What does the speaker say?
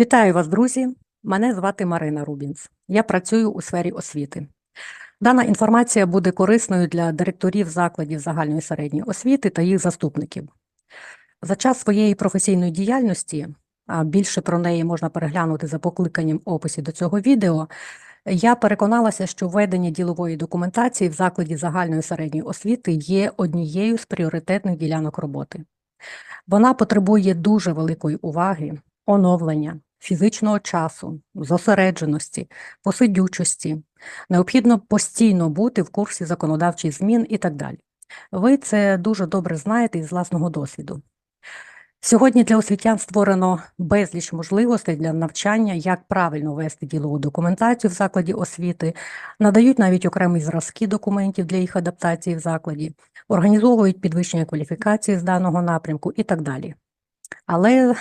Вітаю вас, друзі! Мене звати Марина Рубінс. Я працюю у сфері освіти. Дана інформація буде корисною для директорів закладів загальної середньої освіти та їх заступників. За час своєї професійної діяльності, а більше про неї можна переглянути за покликанням описі до цього відео, я переконалася, що введення ділової документації в закладі загальної середньої освіти є однією з пріоритетних ділянок роботи. Вона потребує дуже великої уваги, оновлення, фізичного часу, зосередженості, посидючості. Необхідно постійно бути в курсі законодавчих змін і так далі. Ви це дуже добре знаєте із власного досвіду. Сьогодні для освітян створено безліч можливостей для навчання, як правильно вести ділову документацію в закладі освіти, надають навіть окремі зразки документів для їх адаптації в закладі, організовують підвищення кваліфікації з даного напрямку і так далі. Але